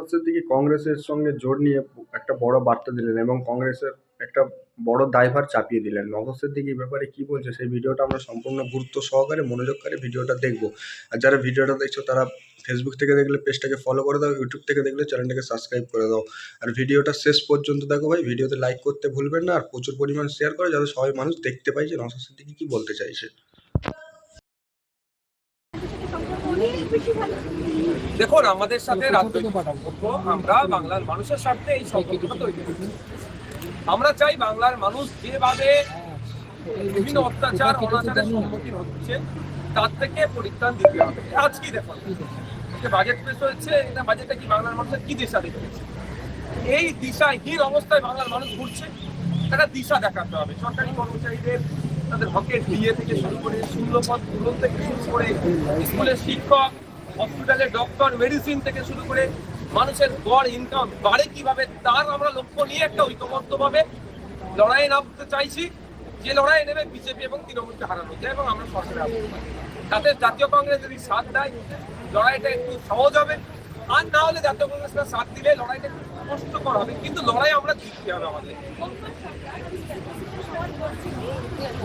নওশাদ সিদ্দিকী কংগ্রেসের সঙ্গে জোট নিয়ে একটা বড় বার্তা দিলেন এবং কংগ্রেসের একটা বড় দায়ভার চাপিয়ে দিলেন। নওশাদ দিকে ব্যাপারে কি বলছে সেই ভিডিওটা আমরা সম্পূর্ণ গুরুত্ব সহকারে, মনোযোগকারে ভিডিওটা দেখব। আর যারা ভিডিওটা দেখছ তারা ফেসবুক থেকে দেখলে, পেজটাকে ফলো করে দাও ইউটিউব থেকে দেখলে চ্যানেলটাকে সাবস্ক্রাইব করে দাও। আর ভিডিওটা শেষ পর্যন্ত দেখো ভাই, ভিডিওতে লাইক করতে ভুলবেন না। আর প্রচুর পরিমাণ শেয়ার করে যাতে সবাই মানুষ দেখতে পায় যে নওশাদ দিকে কি বলতে চাইছে। দেখুন আমাদের সাথে রাজনৈতিক সম্পর্ক আমরা বাংলার মানুষের স্বার্থে এই সম্পর্কটা তৈরি করেছি। আমরা চাই বাংলার মানুষ যেভাবে বিভিন্ন অত্যাচার অনাচারের সম্মুখীন হচ্ছে। তার থেকে পরিত্রাণ দিতে হবে। আজকে দেখুন যে বাজেট পেশ হয়েছে এটা বাজেটটা কি বাংলার মানুষের কি দিশা এই দিশাহীন অবস্থায় বাংলার মানুষ ঘুরছে একটা দিশা দেখাতে হবে। সরকারি কর্মচারীদের তাদের হকের ডিএ থেকে শুরু করে শূন্যপদ পূরণ থেকে শুরু করে স্কুলের শিক্ষক হসপিটালে ডক্টর মেডিসিন থেকে শুরু করে মানুষের গড় ইনকাম বাড়ে কীভাবে তার আমরা লক্ষ্য নিয়ে একটা ঐক্যবদ্ধভাবে লড়াইয়ে নামতে চাইছি। যে লড়াই নেবে বিজেপি এবং তৃণমূলকে হারানো যায় এবং আমরা সরকারে আসব তাতে জাতীয় কংগ্রেস যদি সাথ দেয়, লড়াইটা একটু সহজ হবে। আর না হলে জাতীয় কংগ্রেসরা সাথ দিলে লড়াইটা কষ্টকর হবে। কিন্তু লড়াই আমরা জিততে হবে আমাদের।